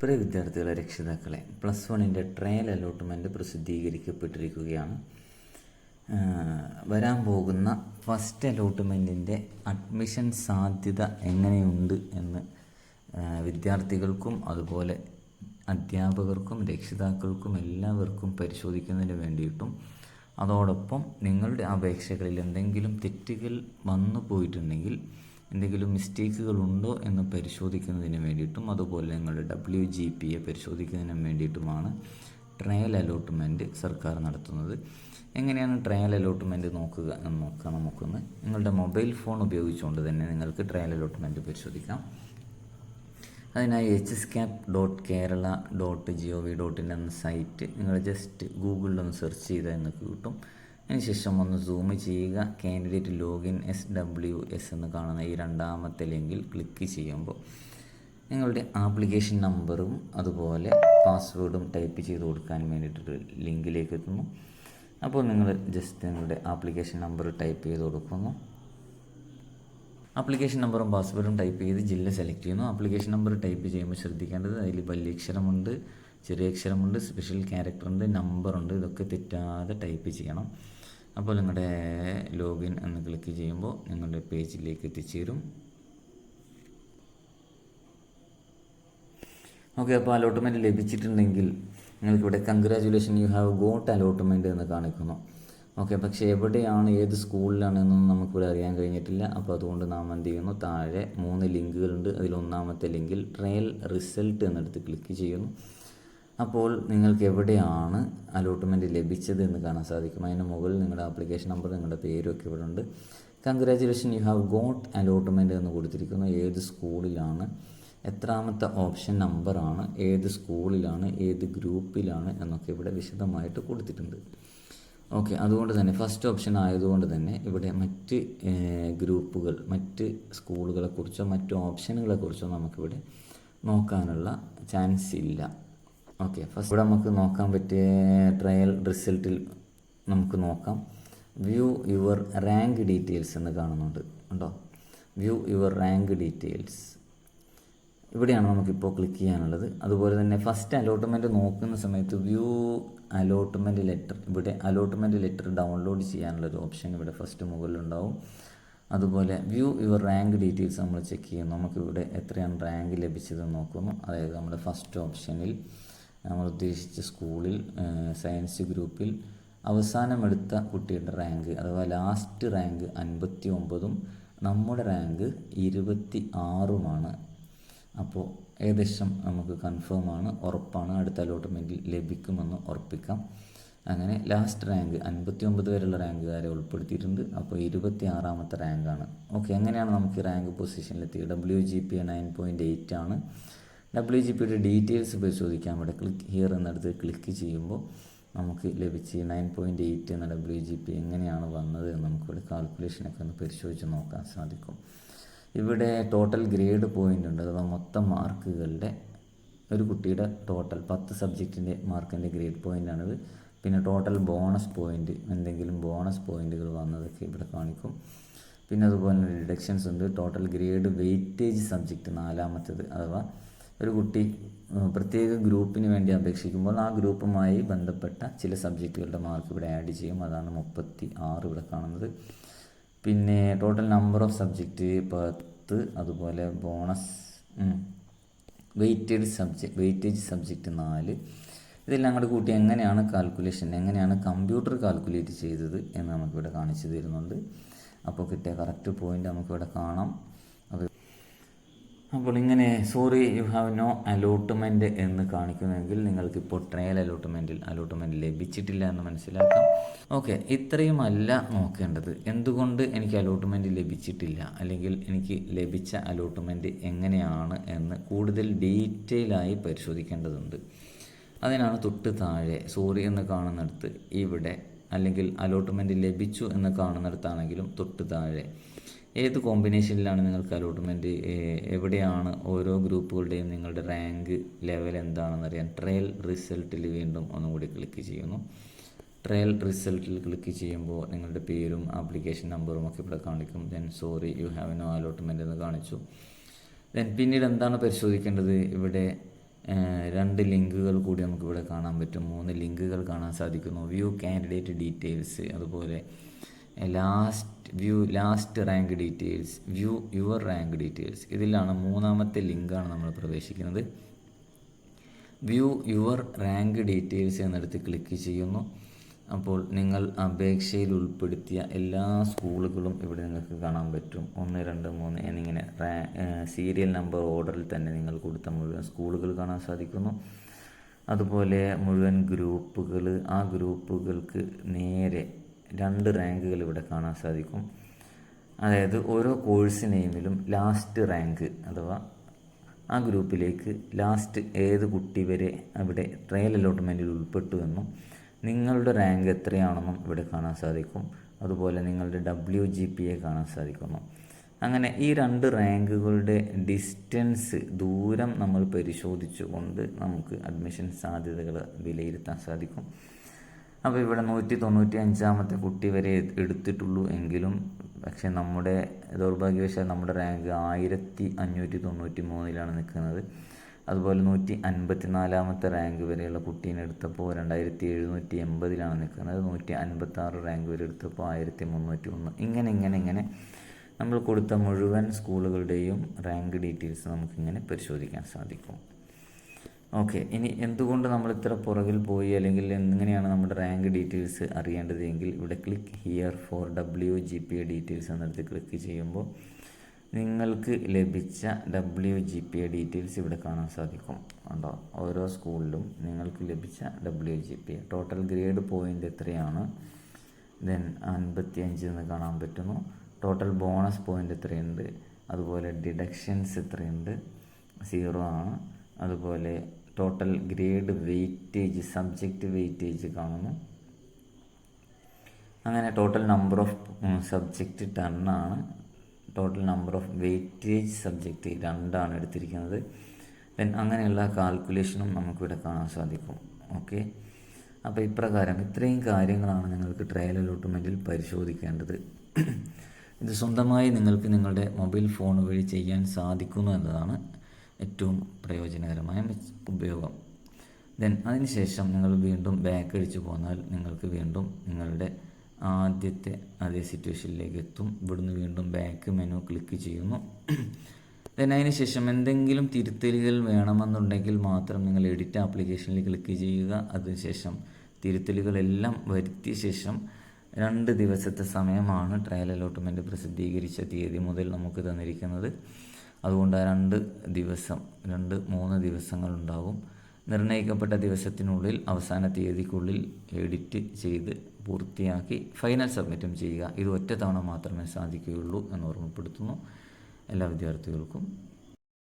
പ്രിയ വിദ്യാർത്ഥികളെ രക്ഷിതാക്കളെ പ്ലസ് വണ്ണിന്റെ ട്രയൽ അലോട്ട്മെന്റ് പ്രസിദ്ധീകരിക്കപ്പെട്ടിരിക്കുകയാണ്. വരാൻ പോകുന്ന ഫസ്റ്റ് അലോട്ട്മെന്റിന്റെ അഡ്മിഷൻ സാധ്യത എങ്ങനെയുണ്ട് എന്ന് വിദ്യാർത്ഥികൾക്കും അതുപോലെ അധ്യാപകർക്കും രക്ഷിതാക്കൾക്കും എല്ലാവർക്കും പരിശോധിക്കുന്നതിന് വേണ്ടിയിട്ടും അതോടൊപ്പം നിങ്ങളുടെ അപേക്ഷകളിൽ എന്തെങ്കിലും തെറ്റുകൾ വന്നു പോയിട്ടുണ്ടെങ്കിൽ എന്തെങ്കിലും മിസ്റ്റേക്കുകൾ ഉണ്ടോ എന്ന് പരിശോധിക്കുന്നതിന് വേണ്ടിയിട്ടും അതുപോലെ നിങ്ങളുടെ ഡബ്ല്യു ജി പി എ പരിശോധിക്കുന്നതിന് വേണ്ടിയിട്ടുമാണ് ട്രയൽ അലോട്ട്മെന്റ് സർക്കാർ നടത്തുന്നത്. എങ്ങനെയാണ് ട്രയൽ അലോട്ട്മെന്റ് നോക്കുക എന്ന് നോക്കാം നമുക്കൊന്ന്. നിങ്ങളുടെ മൊബൈൽ ഫോൺ ഉപയോഗിച്ചുകൊണ്ട് തന്നെ നിങ്ങൾക്ക് ട്രയൽ അലോട്ട്മെന്റ് പരിശോധിക്കാം. അതിനായി H S cap dot Kerala dot G O V dot in എന്ന സൈറ്റ് നിങ്ങൾ ജസ്റ്റ് ഗൂഗിളിൽ ഒന്ന് സെർച്ച് ചെയ്താൽ നിങ്ങൾക്ക് കിട്ടും. അതിനുശേഷം ഒന്ന് സൂം ചെയ്യുക. Candidate login S W S എന്ന് കാണുന്ന ഈ രണ്ടാമത്തെ ലിങ്കിൽ ക്ലിക്ക് ചെയ്യുമ്പോൾ നിങ്ങളുടെ ആപ്ലിക്കേഷൻ നമ്പറും അതുപോലെ പാസ്വേഡും ടൈപ്പ് ചെയ്ത് കൊടുക്കാൻ വേണ്ടിയിട്ടൊരു ലിങ്കിലേക്ക് എത്തുന്നു. അപ്പോൾ നിങ്ങൾ ജസ്റ്റ് നിങ്ങളുടെ ആപ്ലിക്കേഷൻ നമ്പർ ടൈപ്പ് ചെയ്ത് കൊടുക്കുന്നു. ആപ്ലിക്കേഷൻ നമ്പറും പാസ്വേഡും ടൈപ്പ് ചെയ്ത് ജില്ല സെലക്ട് ചെയ്യുന്നു. ആപ്ലിക്കേഷൻ നമ്പർ ടൈപ്പ് ചെയ്യുമ്പോൾ ശ്രദ്ധിക്കേണ്ടത് അതിൽ വലിയ അക്ഷരമുണ്ട് ചെറിയ അക്ഷരമുണ്ട് സ്പെഷ്യൽ ക്യാരക്ടറുണ്ട് നമ്പറുണ്ട് ഇതൊക്കെ തെറ്റാതെ ടൈപ്പ് ചെയ്യണം. അപ്പോൾ നിങ്ങളുടെ ലോഗിൻ എന്ന് ക്ലിക്ക് ചെയ്യുമ്പോൾ നിങ്ങളുടെ പേജിലേക്ക് എത്തിച്ചേരും. ഓക്കെ അപ്പോൾ അലോട്ട്മെന്റ് ലഭിച്ചിട്ടുണ്ടെങ്കിൽ നിങ്ങൾക്കിവിടെ congratulation you have got allotment എന്ന് കാണിക്കുന്നു. ഓക്കെ പക്ഷേ എവിടെയാണ് ഏത് സ്കൂളിലാണ് എന്നൊന്നും നമുക്കിവിടെ അറിയാൻ കഴിഞ്ഞിട്ടില്ല. അപ്പോൾ അതുകൊണ്ട് നാം എന്ത് ചെയ്യുന്നു? താഴെ മൂന്ന് ലിങ്കുകളുണ്ട്. അതിൽ ഒന്നാമത്തെ ലിങ്കിൽ ട്രയൽ റിസൾട്ട് എന്നെടുത്ത് ക്ലിക്ക് ചെയ്യുന്നു. അപ്പോൾ നിങ്ങൾക്ക് എവിടെയാണ് അലോട്ട്മെന്റ് ലഭിച്ചത് എന്ന് കാണാൻ സാധിക്കും. അതിന് മുകളിൽ നിങ്ങളുടെ ആപ്ലിക്കേഷൻ നമ്പർ നിങ്ങളുടെ പേരും ഒക്കെ ഇവിടെ ഉണ്ട്. Congratulation you have got allotment എന്ന് കൊടുത്തിരിക്കുന്നു. ഏത് സ്കൂളിലാണ് എത്രാമത്തെ ഓപ്ഷൻ നമ്പറാണ് ഏത് സ്കൂളിലാണ് ഏത് ഗ്രൂപ്പിലാണ് എന്നൊക്കെ ഇവിടെ വിശദമായിട്ട് കൊടുത്തിട്ടുണ്ട്. ഓക്കെ അതുകൊണ്ട് തന്നെ ഫസ്റ്റ് ഓപ്ഷൻ ആയതുകൊണ്ട് തന്നെ ഇവിടെ മറ്റ് ഗ്രൂപ്പുകൾ മറ്റ് സ്കൂളുകളെക്കുറിച്ചോ മറ്റ് ഓപ്ഷനുകളെക്കുറിച്ചോ നമുക്കിവിടെ നോക്കാനുള്ള ചാൻസ് ഇല്ല. ഓക്കെ ഫസ്റ്റ് ഇവിടെ നമുക്ക് നോക്കാൻ പറ്റിയ ട്രയൽ റിസൾട്ടിൽ നമുക്ക് നോക്കാം. വ്യൂ യുവർ റാങ്ക് ഡീറ്റെയിൽസ് എന്ന് കാണുന്നുണ്ട്. ഉണ്ടോ? വ്യൂ യുവർ റാങ്ക് ഡീറ്റെയിൽസ് ഇവിടെയാണ് നമുക്കിപ്പോൾ ക്ലിക്ക് ചെയ്യാനുള്ളത്. അതുപോലെ തന്നെ ഫസ്റ്റ് അലോട്ട്മെന്റ് നോക്കുന്ന സമയത്ത് വ്യൂ അലോട്ട്മെന്റ് ലെറ്റർ ഇവിടെ അലോട്ട്മെന്റ് ലെറ്റർ ഡൗൺലോഡ് ചെയ്യാനുള്ളൊരു ഓപ്ഷൻ ഇവിടെ ഫസ്റ്റ് മുകളിലുണ്ടാവും. അതുപോലെ വ്യൂ യുവർ റാങ്ക് ഡീറ്റെയിൽസ് നമ്മൾ ചെക്ക് ചെയ്യുന്നു. നമുക്കിവിടെ എത്രയാണ് റാങ്ക് ലഭിച്ചതെന്ന് നോക്കുന്നു. അതായത് നമ്മുടെ ഫസ്റ്റ് ഓപ്ഷനിൽ നമ്മൾ ഉദ്ദേശിച്ച സ്കൂളിൽ സയൻസ് ഗ്രൂപ്പിൽ അവസാനം എടുത്ത കുട്ടിയുടെ റാങ്ക് അഥവാ ലാസ്റ്റ് റാങ്ക് അൻപത്തി ഒമ്പതും നമ്മുടെ റാങ്ക് ഇരുപത്തി ആറുമാണ് അപ്പോൾ ഏകദേശം നമുക്ക് കൺഫേം ആണ് ഉറപ്പാണ് അടുത്ത അലോട്ട്മെന്റിൽ ലഭിക്കുമെന്ന് ഉറപ്പിക്കാം. അങ്ങനെ ലാസ്റ്റ് റാങ്ക് അൻപത്തി ഒമ്പത് വരെയുള്ള റാങ്കുകാരെ ഉൾപ്പെടുത്തിയിട്ടുണ്ട്. അപ്പോൾ ഇരുപത്തി ആറാമത്തെ റാങ്കാണ്. ഓക്കെ എങ്ങനെയാണ് നമുക്ക് rank പൊസിഷനിലെത്തി W G P nine point eight ആണ്. ഡബ്ല്യു ജി പിയുടെ ഡീറ്റെയിൽസ് പരിശോധിക്കാൻ ഇവിടെ ക്ലിക്ക് ഹിയർ എന്നിടത്ത് ക്ലിക്ക് ചെയ്യുമ്പോൾ നമുക്ക് ലഭിച്ച് നയൻ പോയിന്റ് എയ്റ്റ് എന്ന ഡബ്ല്യു ജി പി എങ്ങനെയാണ് വന്നത് എന്ന് നമുക്കിവിടെ കാൽക്കുലേഷനൊക്കെ ഒന്ന് പരിശോധിച്ച് നോക്കാൻ സാധിക്കും. ഇവിടെ ടോട്ടൽ ഗ്രേഡ് പോയിന്റ് ഉണ്ട്. അഥവാ മൊത്തം മാർക്കുകളുടെ ഒരു കുട്ടിയുടെ ടോട്ടൽ പത്ത് സബ്ജക്റ്റിന്റെ മാർക്കിന്റെ ഗ്രേഡ് പോയിന്റാണിത് പിന്നെ ടോട്ടൽ ബോണസ് പോയിന്റ് എന്തെങ്കിലും ബോണസ് പോയിന്റുകൾ വന്നതൊക്കെ ഇവിടെ കാണിക്കും. പിന്നെ അതുപോലെ ഡിഡക്ഷൻസ് ഉണ്ട്. ടോട്ടൽ ഗ്രേഡ് വെയിറ്റേജ് സബ്ജക്റ്റ് നാലാമത്തേത് അഥവാ ഒരു കുട്ടി പ്രത്യേക ഗ്രൂപ്പിന് വേണ്ടി അപേക്ഷിക്കുമ്പോൾ ആ ഗ്രൂപ്പുമായി ബന്ധപ്പെട്ട ചില സബ്ജക്റ്റുകളുടെ മാർക്ക് ഇവിടെ ആഡ് ചെയ്യും. അതാണ് മുപ്പത്തി ആറ് ഇവിടെ കാണുന്നത്. പിന്നെ ടോട്ടൽ നമ്പർ ഓഫ് സബ്ജക്റ്റ് പത്ത് അതുപോലെ bonus weighted subject weightage subject നാല്. ഇതെല്ലാം അങ്ങോട്ട് കൂട്ടി എങ്ങനെയാണ് കാൽക്കുലേഷൻ എങ്ങനെയാണ് കമ്പ്യൂട്ടർ കാൽക്കുലേറ്റ് ചെയ്തത് എന്ന് നമുക്കിവിടെ കാണിച്ചു തരുന്നുണ്ട്. അപ്പോൾ കിട്ടിയ കറക്റ്റ് പോയിന്റ് നമുക്കിവിടെ കാണാം. അപ്പോൾ ഇങ്ങനെ sorry you have no allotment എന്ന് കാണിക്കുന്നെങ്കിൽ നിങ്ങൾക്കിപ്പോൾ ട്രയൽ അലോട്ട്മെന്റിൽ അലോട്ട്മെന്റ് ലഭിച്ചിട്ടില്ല എന്ന് മനസ്സിലാക്കാം. ഓക്കെ ഇത്രയുമല്ല നോക്കേണ്ടത്. എന്തുകൊണ്ട് എനിക്ക് അലോട്ട്മെന്റ് ലഭിച്ചിട്ടില്ല? അല്ലെങ്കിൽ എനിക്ക് ലഭിച്ച അലോട്ട്മെന്റ് എങ്ങനെയാണ് എന്ന് കൂടുതൽ ഡീറ്റെയിലായി പരിശോധിക്കേണ്ടതുണ്ട്. അതിനാണ് തൊട്ട് താഴെ സോറി എന്ന് കാണുന്നിടത്ത് ഇവിടെ അല്ലെങ്കിൽ അലോട്ട്മെന്റ് ലഭിച്ചു എന്ന് കാണുന്നിടത്താണെങ്കിലും തൊട്ട് താഴെ. ഏത് കോമ്പിനേഷനിലാണ് നിങ്ങൾക്ക് അലോട്ട്മെന്റ് എവിടെയാണ് ഓരോ ഗ്രൂപ്പുകളുടെയും നിങ്ങളുടെ റാങ്ക് ലെവൽ എന്താണെന്ന് അറിയാൻ ട്രയൽ റിസൾട്ടിൽ വീണ്ടും ഒന്നുകൂടി ക്ലിക്ക് ചെയ്യുന്നു. ട്രയൽ റിസൾട്ടിൽ ക്ലിക്ക് ചെയ്യുമ്പോൾ നിങ്ങളുടെ പേരും ആപ്ലിക്കേഷൻ നമ്പറും ഒക്കെ ഇവിടെ കാണിക്കും. Then sorry you have no allotment എന്ന് കാണിച്ചു. ദെൻ പിന്നീട് എന്താണ് പരിശോധിക്കേണ്ടത്? ഇവിടെ രണ്ട് ലിങ്കുകൾ കൂടി നമുക്കിവിടെ കാണാൻ പറ്റും. മൂന്ന് ലിങ്കുകൾ കാണാൻ സാധിക്കുന്നു. വ്യൂ കാൻഡിഡേറ്റ് ഡീറ്റെയിൽസ് അതുപോലെ last view last rank details view your rank details ഇതിലാണ് മൂന്നാമത്തെ ലിങ്കാണ് നമ്മൾ പ്രവേശിക്കുന്നത്. വ്യൂ യുവർ റാങ്ക് ഡീറ്റെയിൽസ് എന്നിടത്ത് ക്ലിക്ക് ചെയ്യുന്നു. അപ്പോൾ നിങ്ങൾ അപേക്ഷയിൽ ഉൾപ്പെടുത്തിയ എല്ലാ സ്കൂളുകളും ഇവിടെ നിങ്ങൾക്ക് കാണാൻ പറ്റും. ഒന്ന് രണ്ട് മൂന്ന് എന്നിങ്ങനെ സീരിയൽ നമ്പർ ഓർഡറിൽ തന്നെ നിങ്ങൾ കൊടുത്ത മുഴുവൻ സ്കൂളുകൾ കാണാൻ സാധിക്കുന്നു. അതുപോലെ മുഴുവൻ ഗ്രൂപ്പുകൾ ആ ഗ്രൂപ്പുകൾക്ക് നേരെ രണ്ട് റാങ്കുകൾ ഇവിടെ കാണാൻ സാധിക്കും. അതായത് ഓരോ കോഴ്സ് നെയിമിലും ലാസ്റ്റ് റാങ്ക് അഥവാ ആ ഗ്രൂപ്പിലേക്ക് ലാസ്റ്റ് ഏത് കുട്ടി വരെ അവിടെ ട്രയൽ അലോട്ട്മെന്റിൽ ഉൾപ്പെട്ടു എന്നും നിങ്ങളുടെ റാങ്ക് എത്രയാണെന്നും ഇവിടെ കാണാൻ സാധിക്കും. അതുപോലെ നിങ്ങളുടെ ഡബ്ല്യു ജി പി എ കാണാൻ സാധിക്കുന്നു. അങ്ങനെ ഈ രണ്ട് റാങ്കുകളുടെ ഡിസ്റ്റൻസ് ദൂരം നമ്മൾ പരിശോധിച്ചുകൊണ്ട് നമുക്ക് അഡ്മിഷൻ സാധ്യതകൾ വിലയിരുത്താൻ സാധിക്കും. അപ്പോൾ ഇവിടെ നൂറ്റി തൊണ്ണൂറ്റി അഞ്ചാമത്തെ കുട്ടി വരെ എടുത്തിട്ടുള്ളൂ എങ്കിലും പക്ഷേ നമ്മുടെ ദൗർഭാഗ്യവശാൽ നമ്മുടെ റാങ്ക് ആയിരത്തി അഞ്ഞൂറ്റി തൊണ്ണൂറ്റി മൂന്നിലാണ് നിൽക്കുന്നത്. അതുപോലെ നൂറ്റി അൻപത്തി നാലാമത്തെ റാങ്ക് വരെയുള്ള കുട്ടീനെ എടുത്തപ്പോൾ രണ്ടായിരത്തി എഴുന്നൂറ്റി എൺപതിലാണ് നിൽക്കുന്നത്. നൂറ്റി അൻപത്തി ആറ് റാങ്ക് വരെ എടുത്തപ്പോൾ ആയിരത്തി മുന്നൂറ്റി ഒന്ന് ഇങ്ങനെ ഇങ്ങനെ ഇങ്ങനെ നമ്മൾ കൊടുത്ത മുഴുവൻ സ്കൂളുകളുടെയും റാങ്ക് ഡീറ്റെയിൽസ് നമുക്കിങ്ങനെ പരിശോധിക്കാൻ സാധിക്കും. ഓക്കെ ഇനി എന്തുകൊണ്ട് നമ്മൾ ഇത്ര പുറകിൽ പോയി? അല്ലെങ്കിൽ എങ്ങനെയാണ് നമ്മുടെ റാങ്ക് ഡീറ്റെയിൽസ് അറിയേണ്ടത്? എങ്കിൽ ഇവിടെ click here for W G P details എന്നിടത്ത് click ചെയ്യുമ്പോൾ നിങ്ങൾക്ക് ലഭിച്ച W G P A details ഇവിടെ കാണാൻ സാധിക്കും. കണ്ടോ? ഓരോ സ്കൂളിലും നിങ്ങൾക്ക് ലഭിച്ച W G P A total grade point എത്രയാണ്? ദെൻ അൻപത്തി അഞ്ച് എന്ന് കാണാൻ പറ്റുന്നു. ടോട്ടൽ ബോണസ് പോയിന്റ് എത്രയുണ്ട്? അതുപോലെ ഡിഡക്ഷൻസ് എത്രയുണ്ട്? സീറോ ആണ്. അതുപോലെ total grade weightage subject weightage കാണുന്നു. അങ്ങനെ total number of subject ടണ്ണാണ് total number of weightage subject രണ്ടാണ് എടുത്തിരിക്കുന്നത്. ദെൻ അങ്ങനെയുള്ള കാൽക്കുലേഷനും നമുക്കിവിടെ കാണാൻ സാധിക്കും. ഓക്കെ അപ്പോൾ ഇപ്രകാരം ഇത്രയും കാര്യങ്ങളാണ് നിങ്ങൾക്ക് ട്രയൽ അലോട്ട്മെന്റിൽ പരിശോധിക്കേണ്ടത്. ഇത് സ്വന്തമായി നിങ്ങൾക്ക് നിങ്ങളുടെ മൊബൈൽ ഫോൺ വഴി ചെയ്യാൻ സാധിക്കുന്നു എന്നതാണ് ഏറ്റവും പ്രയോജനകരമായ ഉപയോഗം. ദെൻ അതിനുശേഷം നിങ്ങൾ വീണ്ടും ബാക്ക് അടിച്ചു പോന്നാൽ നിങ്ങൾക്ക് വീണ്ടും നിങ്ങളുടെ ആദ്യത്തെ അതേ സിറ്റുവേഷനിലേക്ക് എത്തും. ഇവിടുന്ന് വീണ്ടും ബാക്ക് മെനു ക്ലിക്ക് ചെയ്യുന്നു. ദെൻ അതിനുശേഷം എന്തെങ്കിലും തിരുത്തലുകൾ വേണമെന്നുണ്ടെങ്കിൽ മാത്രം നിങ്ങൾ എഡിറ്റ് ആപ്ലിക്കേഷനിൽ ക്ലിക്ക് ചെയ്യുക. അതിനുശേഷം തിരുത്തലുകളെല്ലാം വരുത്തിയ ശേഷം രണ്ട് ദിവസത്തെ സമയമാണ് ട്രയൽ അലോട്ട്മെന്റ് പ്രസിദ്ധീകരിച്ച തീയതി മുതൽ നമുക്ക് തന്നിരിക്കുന്നത്. അതുകൊണ്ട് രണ്ട് ദിവസം രണ്ട് മൂന്ന് ദിവസങ്ങളുണ്ടാവും. നിർണയിക്കപ്പെട്ട ദിവസത്തിനുള്ളിൽ അവസാന തീയതിക്കുള്ളിൽ എഡിറ്റ് ചെയ്ത് പൂർത്തിയാക്കി ഫൈനൽ സബ്മിറ്റും ചെയ്യുക. ഇത് ഒറ്റ തവണ മാത്രമേ സാധിക്കുകയുള്ളൂ എന്ന് ഓർമ്മപ്പെടുത്തുന്നു എല്ലാ വിദ്യാർത്ഥികൾക്കും.